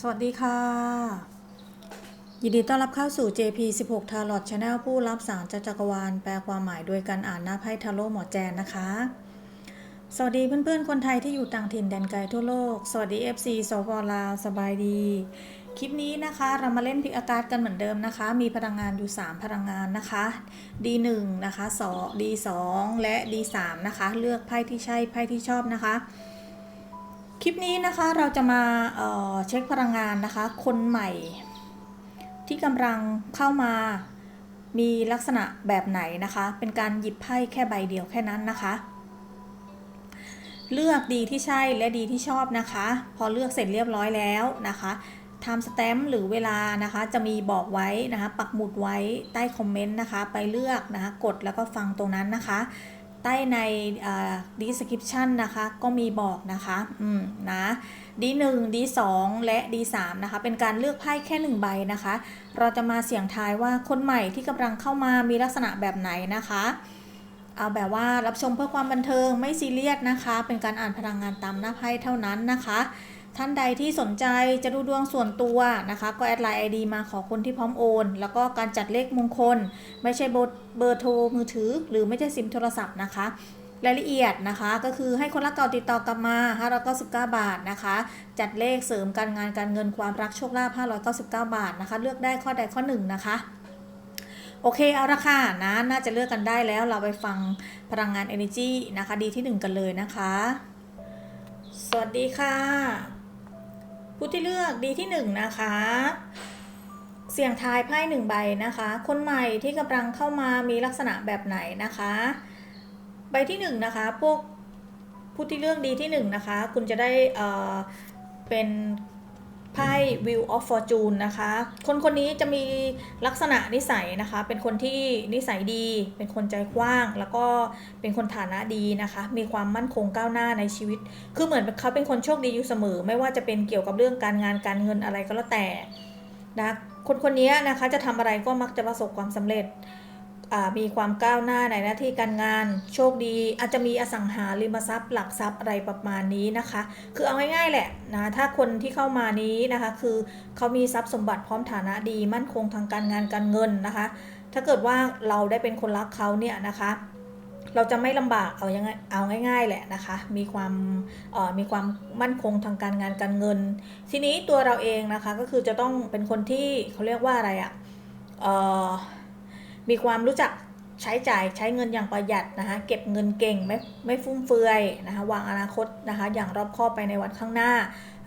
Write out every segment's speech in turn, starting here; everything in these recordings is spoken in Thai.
สวัสดีค่ะ ยินดีต้อนรับเข้าสู่ JP 16 Tarot Channel ผู้รับสารจากจักรวาล แปลความหมายโดยการอ่านหน้าไพ่ทาโร่หมอแจนนะคะ สวัสดีเพื่อนๆ คนไทยที่อยู่ต่างถิ่นแดนไกลทั่วโลก สวัสดี FC สปลาว สบายดี คลิปนี้นะคะเรามาเล่นพิกอากาศกันเหมือนเดิมนะคะ มีพลังงานอยู่ 3 พลังงานนะคะ D1 นะคะ2 D2 และ D3 นะคะ เลือกไพ่ที่ใช่ไพ่ที่ชอบนะคะ คลิปนี้นะคะเราจะมาเเช็คพลังงานนะคะ คนใหม่ ที่กำลังเข้ามามีลักษณะแบบไหนนะคะ เป็นการหยิบไพ่แค่ใบเดียวแค่นั้นนะคะ เลือกดีที่ใช่และดีที่ชอบนะคะ พอเลือกเสร็จเรียบร้อยแล้วนะคะไทม์สแตมป์หรือเวลานะคะจะมีบอกไว้นะคะ ปักหมุดไว้ใต้คอมเมนต์นะคะ ไปเลือกนะคะ กดแล้วก็ฟังตรงนั้นนะคะ ใต้ใน description นะคะ ก็มีบอกนะคะอืมนะ D1 D2 และ D3 นะคะ เป็นการเลือกไพ่แค่หนึ่งใบนะคะ เราจะมาเสี่ยงทายว่าคนใหม่ที่กำลังเข้ามามีลักษณะแบบไหนนะคะเอาแบบว่ารับชมเพื่อความบันเทิงไม่ซีเรียสนะคะ เป็นการอ่านพลังงานตามหน้าไพ่เท่านั้นนะคะ ท่านใดที่สนใจจะดูดวงส่วนตัวนะคะ ก็แอดไลน์ ID มาขอคนที่พร้อมโอน แล้วก็การจัดเลขมงคล ไม่ใช่เบอร์เบอร์โทรมือถือ หรือไม่ใช่ซิมโทรศัพท์นะคะรายละเอียดนะคะก็คือให้คนรักเก่าติดต่อกลับมา599 บาทนะคะ จัดเลขเสริมการงานการเงินความรักโชคลาภ599 บาทนะคะ เลือกได้ข้อใดข้อหนึ่งนะคะ โอเคเอาละค่ะนะน่าจะเลือกกันได้แล้วเราไปฟังพลังงาน Energy นะคะ ดีที่ 1 กันเลยนะคะ สวัสดีค่ะ ผู้ที่เลือกดีที่1นะคะ เสี่ยงทายไพ่หนึ่งใบนะคะ คนใหม่ที่กำลังเข้ามามีลักษณะแบบไหนนะคะ ใบที่1นะคะพวกผู้ที่เลือกดีที่1นะคะ คุณจะได้เออเป็น ไพ่ Wheel of Fortune นะคะ คนคนนี้จะมีลักษณะนิสัยนะคะ เป็นคนที่นิสัยดี เป็นคนใจกว้าง แล้วก็เป็นคนฐานะดีนะคะ มีความมั่นคงก้าวหน้าในชีวิต คือเหมือนเขาเป็นคนโชคดีอยู่เสมอ ไม่ว่าจะเป็นเกี่ยวกับเรื่องการงานการเงินอะไรก็แล้วแต่นะ คนคนนี้นะคะจะทำอะไรก็มักจะประสบความสำเร็จ มีความก้าวหน้าในหน้าที่การงาน โชคดีอาจจะมีอสังหาริมทรัพย์หลักทรัพย์อะไรประมาณนี้นะคะ คือเอาง่ายๆแหละนะถ้าคนที่เข้ามานี้นะคะ คือเขามีทรัพย์สมบัติพร้อมฐานะดีมั่นคงทางการงานการเงินนะคะ ถ้าเกิดว่าเราได้เป็นคนรักเขาเนี่ยนะคะเราจะไม่ลำบากเอายังไงเอาง่าย ๆ แหละนะคะ มีความมีความมั่นคงทางการงานการเงิน ทีนี้ตัวเราเองนะคะก็คือจะต้องเป็นคนที่เขาเรียกว่าอะไรอะ่ะ มีความรู้จักใช้จ่ายใช้เงินอย่างประหยัดนะคะเก็บเงินเก่งไม่ไม่ฟุ่มเฟือยนะคะวางอนาคตนะคะอย่างรอบคอบไปในวันข้างหน้า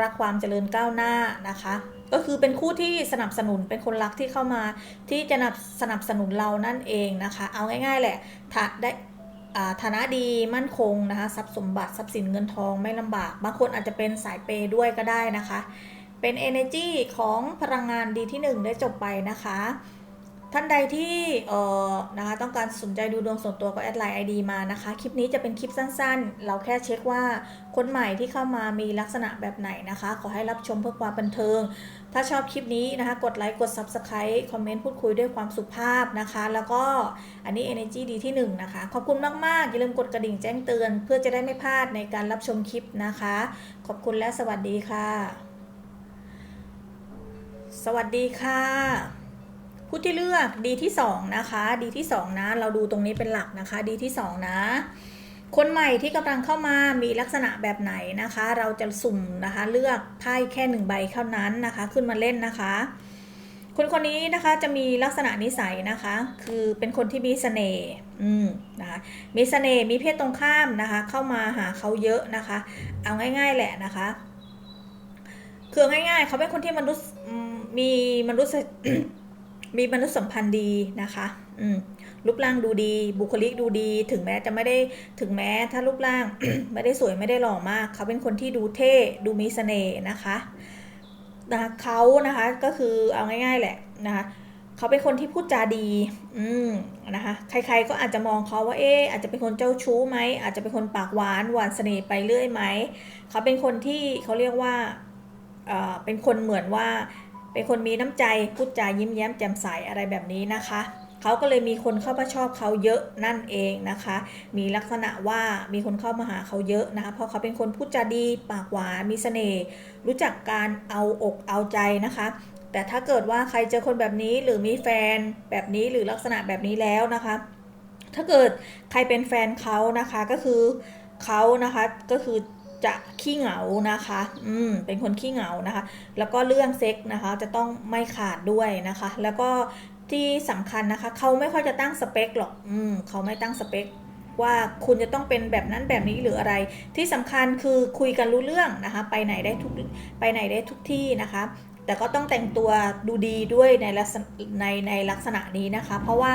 รักความเจริญก้าวหน้านะคะก็คือเป็นคู่ที่สนับสนุนเป็นคนรักที่เข้ามาที่จะนับสนับสนุนเรานั่นเองนะคะ เอาง่ายๆแหละถ้าได้ฐานะดีมั่นคงนะคะทรัพย์สมบัติทรัพย์สินเงินทองไม่ลำบาก บางคนอาจจะเป็นสายเปย์ด้วยก็ได้นะคะ เป็น energy ของพลังงานดีที่ 1 ได้จบไปนะคะ ท่านใดที่เอ่อนะคะต้องการสนใจดูดวงส่วนตัวก็แอดไลน์ ID มานะคะ คลิปนี้จะเป็นคลิปสั้นๆ เราแค่เช็คว่าคนใหม่ที่เข้ามามีลักษณะแบบไหนนะคะ ขอให้รับชมเพื่อความบันเทิง ถ้าชอบคลิปนี้นะคะ กดไลค์กด Subscribe คอมเมนต์พูดคุยด้วยความสุภาพนะคะ แล้วก็อันนี้ Energy ดีที่ 1 นะคะ ขอบคุณมากๆ อย่าลืมกดกระดิ่งแจ้งเตือน เพื่อจะได้ไม่พลาดในการรับชมคลิปนะคะ ขอบคุณและสวัสดีค่ะ สวัสดีค่ะ ผู้ที่เลือกดีที่2นะคะดีที่2นะเราดูตรงนี้เป็นหลักนะคะดีที่2นะคนใหม่ที่กำลังเข้ามามีลักษณะแบบไหนนะคะ เราจะสุ่มนะคะเลือกไพ่แค่หนึ่งใบเท่านั้นนะคะ ขึ้นมาเล่นนะคะ คนคนนี้นะคะจะมีลักษณะนิสัยนะคะ คือเป็นคนที่มีเสน่ห์อืมนะคะมีเสน่ห์มีเพศตรงข้ามนะคะ เข้ามาหาเขาเยอะนะคะ เอาง่าย ๆแหละนะคะคือง่าย ๆ เขาเป็นคนที่มนุษย์อืมมีมนุษย์ มีมนุษยสัมพันธ์ดีนะคะอืมรูปร่างดูดี บุคลิกดูดี ถึงแม้จะไม่ได้ถึงแม้ถ้ารูปร่าง ไม่ได้สวยไม่ได้หล่อมาก เขาเป็นคนที่ดูเท่ดูมีเสน่ห์นะคะนะคะเขานะคะก็คือเอาง่ายๆแหละนะคะเขาเป็นคนที่พูดจาดี อืมนะคะใครๆก็อาจจะมองเขาว่าเอ๊ะอาจจะเป็นคนเจ้าชู้ไหมอาจจะเป็นคนปากหวานหวานเสน่ห์ไปเรื่อยไหมเขาเป็นคนที่เขาเรียกว่าเอ่อเป็นคนเหมือนว่า เป็นคนมีน้ำใจพูดจายิ้มแย้มแจ่มใสอะไรแบบนี้นะคะเขาก็เลยมีคนเข้ามาชอบเขาเยอะนั่นเองนะคะ มีลักษณะว่ามีคนเข้ามาหาเขาเยอะนะคะ เพราะเขาเป็นคนพูดจาดีปากหวานมีเสน่ห์รู้จักการเอาอกเอาใจนะคะ แต่ถ้าเกิดว่าใครเจอคนแบบนี้หรือมีแฟนแบบนี้หรือลักษณะแบบนี้แล้วนะคะ ถ้าเกิดใครเป็นแฟนเขานะคะก็คือเขานะคะก็คือ จะขี้เหงานะคะ อืม เป็นคนขี้เหงานะคะ แล้วก็เรื่องเซ็กนะคะ จะต้องไม่ขาดด้วยนะคะ แล้วก็ที่สำคัญนะคะ เขาไม่ค่อยจะตั้งสเปคหรอก อืม เขาไม่ตั้งสเปคว่าคุณจะต้องเป็นแบบนั้นแบบนี้หรืออะไร ที่สำคัญคือคุยกันรู้เรื่องนะคะ ไปไหนได้ทุกไปไหนได้ทุกที่นะคะ แต่ก็ต้องแต่งตัวดูดีด้วยในลักษณะในในลักษณะนี้นะคะ เพราะว่า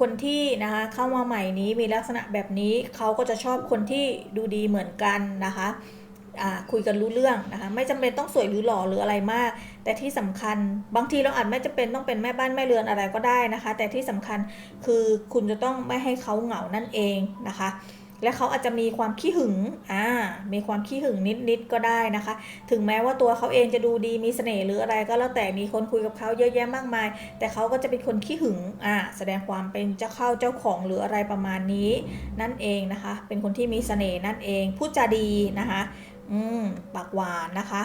คนที่นะคะเข้ามาใหม่นี้มีลักษณะแบบนี้เขาก็จะชอบคนที่ดูดีเหมือนกันนะคะคุยกันรู้เรื่องนะคะไม่จำเป็นต้องสวยหรือหล่อหรืออะไรมาก แต่ที่สำคัญบางทีเราอาจไม่จำเป็นต้องเป็นแม่บ้านแม่เรือนอะไรก็ได้นะคะ แต่ที่สำคัญคือคุณจะต้องไม่ให้เขาเหงานั่นเองนะคะ และเขาอาจจะมีความขี้หึง อ่า มีความขี้หึงนิดๆก็ได้นะคะ ถึงแม้ว่าตัวเขาเองจะดูดีมีเสน่ห์หรืออะไรก็แล้วแต่มีคนคุยกับเขาเยอะแยะมากมาย แต่เขาก็จะเป็นคนขี้หึง อ่า แสดงความเป็นเจ้าเข้าเจ้าของหรืออะไรประมาณนี้ นั่นเองนะคะ เป็นคนที่มีเสน่ห์นั่นเอง พูดจาดีนะคะ อืม ปากหวานนะคะ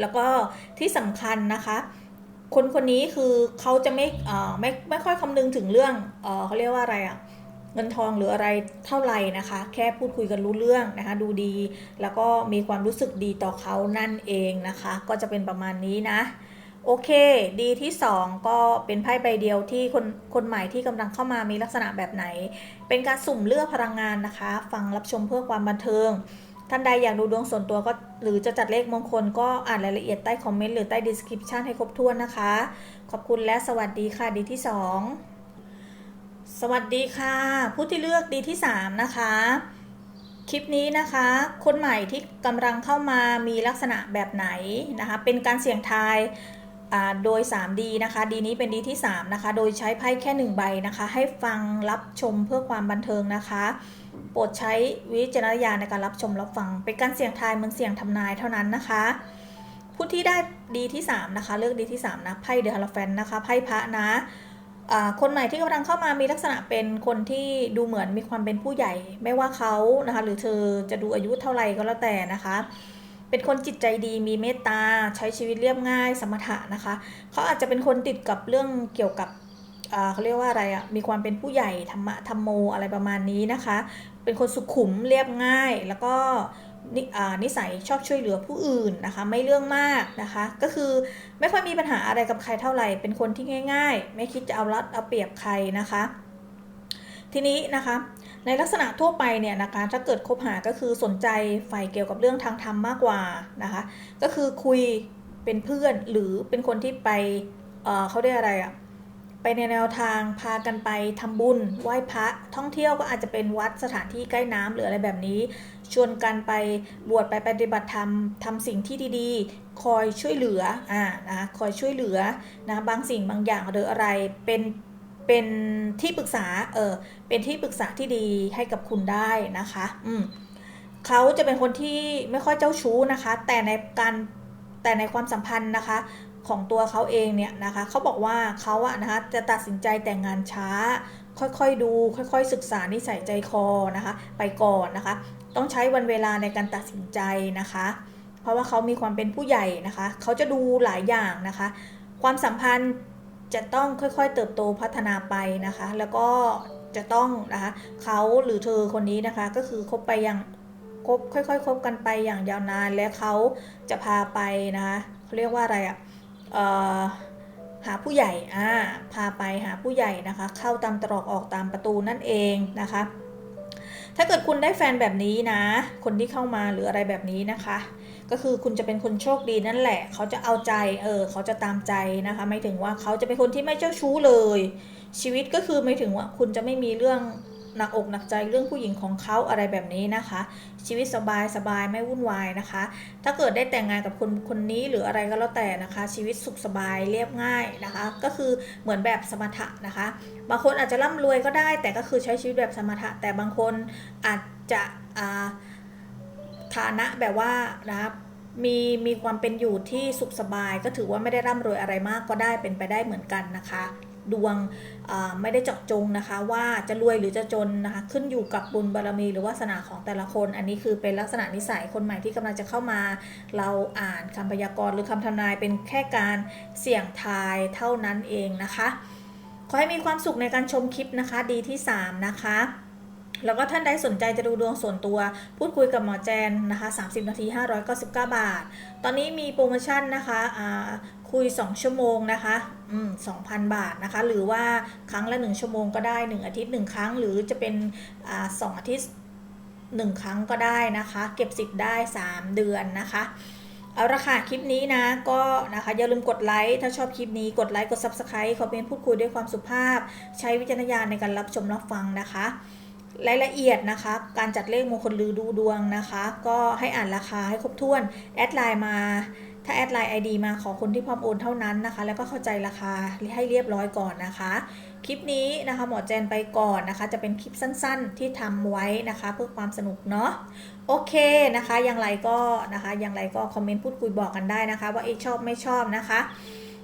แล้วก็ที่สำคัญนะคะคนคนนี้คือเขาจะไม่อ่อไม่ไม่ค่อยคำนึงถึงเรื่องเออเขาเรียกว่าอะไรอะ เงินทองหรืออะไรเท่าไหร่นะคะ แค่พูดคุยกันรู้เรื่องนะคะ ดูดี แล้วก็มีความรู้สึกดีต่อเขานั่นเองนะคะ ก็จะเป็นประมาณนี้นะโอเค ดีที่ 2 ก็เป็นไพ่ใบเดียวที่คนคนใหม่ที่กำลังเข้ามามีลักษณะแบบไหน เป็นการสุ่มเลือกพลังงานนะคะ ฟังรับชมเพื่อความบันเทิง ท่านใดอยากดูดวงส่วนตัวก็หรือจะจัดเลขมงคลก็อ่านรายละเอียดใต้คอมเมนต์หรือใต้ description ให้ครบถ้วนนะคะ ขอบคุณและสวัสดีค่ะ ดีที่ 2 สวัสดีค่ะ ผู้ที่เลือกดีที่ 3 นะคะ คลิปนี้นะคะ คนใหม่ที่กำลังเข้ามามีลักษณะแบบไหนนะคะ เป็นการเสี่ยงทายอ่าโดย 3D นะคะ ดีนี้เป็นดีที่ 3 นะคะ โดยใช้ไพ่แค่ 1 ใบนะคะ ให้ฟังรับชมเพื่อความบันเทิงนะคะ โปรดใช้วิจารณญาณในการรับชมรับฟัง เป็นการเสี่ยงทายเหมือนเสี่ยงทำนายเท่านั้นนะคะ ผู้ที่ได้ดีที่ 3 นะคะ เลือกดีที่ 3 นะ ไพ่เดอะฮาร์แฟนนะคะ ไพ่พระนะ คนใหม่ที่กำลังเข้ามามีลักษณะเป็นคนที่ดูเหมือนมีความเป็นผู้ใหญ่ ไม่ว่าเขานะคะหรือเธอจะดูอายุเท่าไหร่ก็แล้วแต่นะคะ เป็นคนจิตใจดีมีเมตตาใช้ชีวิตเรียบง่ายสมถะนะคะเขาอาจจะเป็นคนติดกับเรื่องเกี่ยวกับเขาเรียกว่าอะไรอะ่ะมีความเป็นผู้ใหญ่ธรรมะธรรมโมอะไรประมาณนี้นะคะ เป็นคนสุขุมเรียบง่าย แล้วก็ นิอ่านิสัยชอบช่วยเหลือผู้อื่นนะคะ ไม่เรื่องมากนะคะ ก็คือไม่ค่อยมีปัญหาอะไรกับใครเท่าไหร่ เป็นคนที่ง่าย ๆ ไม่คิดจะเอารัดเอาเปรียบใครนะคะ ทีนี้นะคะ ในลักษณะทั่วไปเนี่ยนะคะถ้าเกิดคบหาก็คือสนใจฝ่ายเกี่ยวกับเรื่องทางธรรมมากกว่านะคะ ก็คือคุยเป็นเพื่อนหรือเป็นคนที่ไปเเขาเรียกอะไรอะ ไปในแนวทางพากันไปทำบุญไหว้พระท่องเที่ยวก็อาจจะเป็นวัดสถานที่ใกล้น้ำหรืออะไรแบบนี้ ชวนกันไปบวชไปปฏิบัติธรรมทำสิ่งที่ดีๆ คอยช่วยเหลืออ่านะคอยช่วยเหลือนะบางสิ่งบางอย่างหรืออะไรเป็นเป็นที่ปรึกษาเออเป็นที่ปรึกษาที่ดีให้กับคุณได้นะคะอืมเขาจะเป็นคนที่ไม่ค่อยเจ้าชู้นะคะ แต่ในการแต่ในความสัมพันธ์นะคะ ของตัวเขาเองเนี่ยนะคะเขาบอกว่าเขาอะนะคะจะตัดสินใจแต่งงานช้า ค่อยๆดู ค่อยๆศึกษานิสัยใจคอนะคะ ไปก่อนนะคะ ต้องใช้วันเวลาในการตัดสินใจนะคะ เพราะว่าเขามีความเป็นผู้ใหญ่นะคะเขาจะดูหลายอย่างนะคะ ความสัมพันธ์จะต้องค่อยๆ เติบโตพัฒนาไปนะคะ แล้วก็จะต้องนะคะเขาหรือเธอคนนี้นะคะ ก็คือคบไปอย่างคบค่อยๆคบกันไปอย่างยาวนาน และเขาจะพาไปนะคะเขาเรียกว่าอะไรอะเอ่อ หาผู้ใหญ่อ่าพาไปหาผู้ใหญ่นะคะ เข้าตามตรอกออกตามประตูนั่นเองนะคะ ถ้าเกิดคุณได้แฟนแบบนี้นะ คนที่เข้ามาหรืออะไรแบบนี้นะคะ ก็คือคุณจะเป็นคนโชคดีนั่นแหละ เขาจะเอาใจ เออ เขาจะตามใจนะคะ ไม่ถึงว่าเขาจะเป็นคนที่ไม่เจ้าชู้เลย ชีวิตก็คือไม่ถึงว่าคุณจะไม่มีเรื่อง หนักอกหนักใจเรื่องผู้หญิงของเขาอะไรแบบนี้นะคะ ชีวิตสบายสบายไม่วุ่นวายนะคะ ถ้าเกิดได้แต่งงานกับคนคนนี้หรืออะไรก็แล้วแต่นะคะ ชีวิตสุขสบายเรียบง่ายนะคะ ก็คือเหมือนแบบสมถะนะคะ บางคนอาจจะร่ำรวยก็ได้ แต่ก็คือใช้ชีวิตแบบสมถะ แต่บางคนอาจจะอาฐานะแบบว่านะครับมีมีความเป็นอยู่ที่สุขสบายก็ถือว่าไม่ได้ร่ำรวยอะไรมากก็ได้เป็นไปได้เหมือนกันนะคะ ดวงไม่ได้เจาะจงนะคะ ว่าจะรวยหรือจะจนนะคะขึ้นอยู่กับบุญบารมีหรือวาสนาของแต่ละคน อันนี้คือเป็นลักษณะนิสัยคนใหม่ที่กำลังจะเข้ามา เราอ่านคำพยากรณ์หรือคำทำนายเป็นแค่การเสี่ยงทายเท่านั้นเองนะคะ ขอให้มีความสุขในการชมคลิปนะคะดีที่ 3 นะคะแล้วก็ท่านใดสนใจจะดูดวงส่วนตัว พูดคุยกับหมอแจนนะคะ 30 นาที 599 บาท ตอนนี้มีโปรโมชั่นนะคะ คุย 2 ชั่วโมงนะคะอืม2,000บาทนะคะ หรือว่าครั้งละ 1 ชั่วโมงก็ได้ 1 อาทิตย์ 1 ครั้ง หรือจะเป็นอ่าสองอาทิตย์ 1 ครั้งก็ได้นะคะ เก็บสิทธิ์ได้ 3 เดือนนะคะเอาละค่ะคลิปนี้นะก็นะคะอย่าลืมกดไลค์ถ้าชอบคลิปนี้กดไลค์กด Subscribe คอมเมนต์พูดคุยด้วยความสุภาพ ใช้วิจารณญาณในการรับชมรับฟังนะคะรายละเอียดนะคะ การจัดเลขมงคลลือดูดวงนะคะ ก็ให้อ่านราคาให้ครบถ้วน แอดไลน์มา ถ้าแอดไลน์ ID มาขอคนที่พร้อมโอนเท่านั้นนะคะ แล้วก็เข้าใจราคาให้เรียบร้อยก่อนนะคะ คลิปนี้นะคะหมอแจนไปก่อนนะคะ จะเป็นคลิปสั้นๆ ที่ทำไว้นะคะ เพื่อความสนุกเนาะโอเคนะคะ อย่างไรก็นะคะอย่างไรก็คอมเมนต์พูดคุยบอกกันได้นะคะ ว่าเอชอบไม่ชอบนะคะ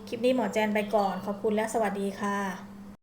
คลิปนี้หมอแจนไปก่อนขอบคุณและสวัสดีค่ะ